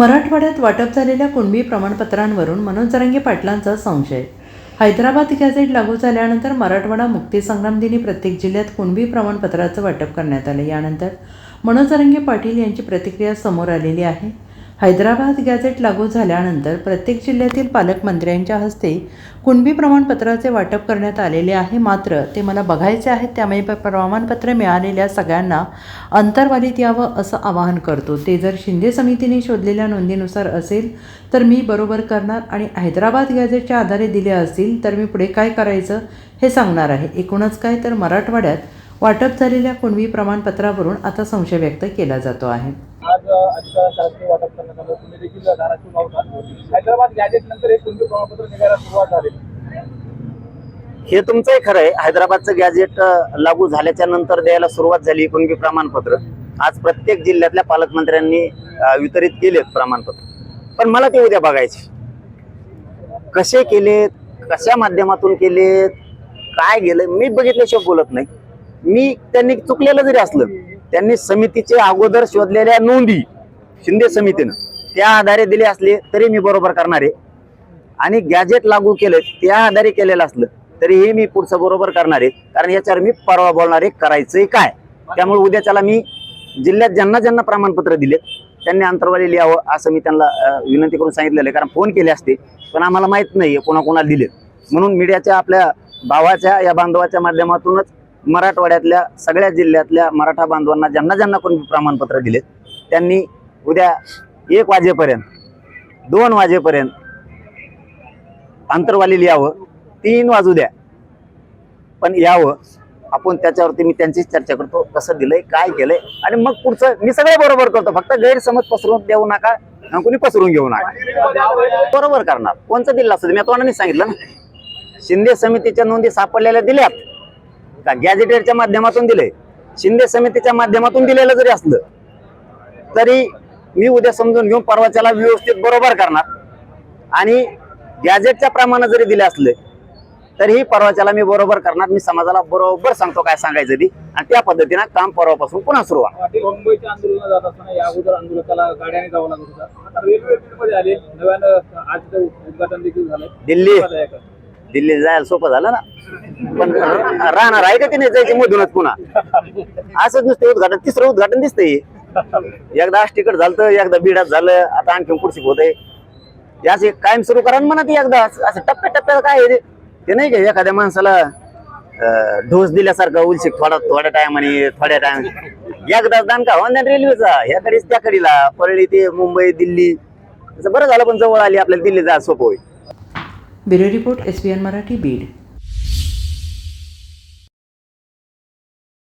मराठवाड्यात वाटप झालेल्या कुणबी प्रमाणपत्रांवरून मनोज पाटलांचा संशय. हैदराबाद गॅझेट लागू झाल्यानंतर मराठवाडा मुक्तीसंग्राम दिनी प्रत्येक जिल्ह्यात कुणबी प्रमाणपत्राचं वाटप करण्यात आलं. यानंतर मनोज पाटील यांची प्रतिक्रिया समोर आलेली आहे. हैदराबाद गॅझेट लागू झाल्यानंतर प्रत्येक जिल्ह्यातील पालकमंत्र्यांच्या हस्ते कुणबी प्रमाणपत्राचे वाटप करण्यात आलेले आहे. मात्र ते मला बघायचे आहेत त्यामुळे प्रमाणपत्र मिळालेल्या सगळ्यांना अंतर्वालीत यावं असं आवाहन करतो. ते जर शिंदे समितीने शोधलेल्या नोंदीनुसार असेल तर मी बरोबर करणार आणि हैदराबाद गॅझेटच्या आधारे दिले असतील तर मी पुढे काय करायचं हे सांगणार आहे. एकूणच काय तर मराठवाड्यात वाटप झालेल्या कुणबी प्रमाणपत्रावरून आता संशय व्यक्त केला जातो आहे. वाटप करण्यात आलं तुम्ही देखील धाराशिव हैदराबाद गॅजेट नंतर एक प्रमाणपत्र निघायला सुरुवात झाली? हे तुमचंही खरं आहे. हैदराबादचं गॅजेट लागू झाल्याच्यानंतर द्यायला सुरुवात झाली कुणबी प्रमाणपत्र. आज प्रत्येक जिल्ह्यातल्या पालकमंत्र्यांनी वितरित केलेत प्रमाणपत्र. पण मला ते उद्या बघायचे. कसे केलेत? कशा माध्यमातून केलेत? काय गेलं मी बघितल्याशिवाय बोलत नाही. मी त्यांनी चुकलेलं जरी असलं त्यांनी समितीचे अगोदर शोधलेल्या नोंदी शिंदे समितीनं त्या आधारे दिले असले तरी मी बरोबर करणार आहे. आणि गॅजेट लागू केलं त्या आधारे केलेलं असलं तरीही मी पुढचं बरोबर करणार आहे. कारण याच्यावर मी परवा बोलणार आहे करायचंय काय? त्यामुळे उद्याच्याला मी जिल्ह्यात ज्यांना ज्यांना प्रमाणपत्र दिलेत त्यांनी अंतरवाली लिहावं असं मी त्यांना विनंती करून सांगितलेलं आहे. कारण फोन केले असते पण आम्हाला माहीत नाही आहे कोणाकोणाला दिलेत. म्हणून मीडियाच्या आपल्या भावाच्या या बांधवाच्या माध्यमातूनच मराठवाड्यातल्या सगळ्या जिल्ह्यातल्या मराठा बांधवांना ज्यांना ज्यांना कोणी प्रमाणपत्र दिलेत त्यांनी उद्या एक वाजेपर्यंत दोन वाजेपर्यंत अंतरवाली यावं तीन वाजू द्या. पण यावं. आपण त्याच्यावरती मी त्यांचीच चर्चा करतो कसं दिलंय काय केलंय आणि मग पुढचं मी सगळं बरोबर करतो. फक्त गैरसमज पसरवून देऊ नका आणि कोणी पसरून घेऊ नका. बरोबर करणार. कोणचं दिलं असं मी तोंडाने सांगितलं ना. शिंदे समितीच्या नोंदी सापडलेल्या दिल्यात. का गॅझेटेडच्या माध्यमातून दिले शिंदे समितीच्या माध्यमातून दिलेलं जरी असलं तरी मी उद्या समजून घेऊन परवाच्याला व्यवस्थित बरोबर करणार. आणि गॅजेटच्या प्रमाणे जरी दिले असले तरीही परवाच्याला मी बरोबर करणार. मी समाजाला बरोबर सांगतो काय सांगायचं ती. आणि त्या पद्धतीनं काम परवापासून पुन्हा सुरू दिल्ली. दिल्ली जायला सोपं झालं ना. पण राहणार आहे का ते नाही जायची मधूनच पुन्हा? असंच नुसतं उद्घाटन तिसरं उद्घाटन दिसतंय. एकदा तिकट झालं एकदा बिडात झालं आता आणखी पुढची होत आहे. असे कायम सुरू करा म्हणा ते एकदा असं टप्प्या टप्प्याला काय आहे ते? नाही का एखाद्या माणसाला ढोस डोस दिल्यासारखं थोडा थोड्या टायमाने थोड्या टाइम एकदा दान का होणार रेल्वेचा? ह्याकडेच त्या कडीला. परळी ते मुंबई दिल्ली. बरं झालं पण जवळ आली आपल्याला दिल्ली जा सोपं होईल. Bureau report S Marathi Beed.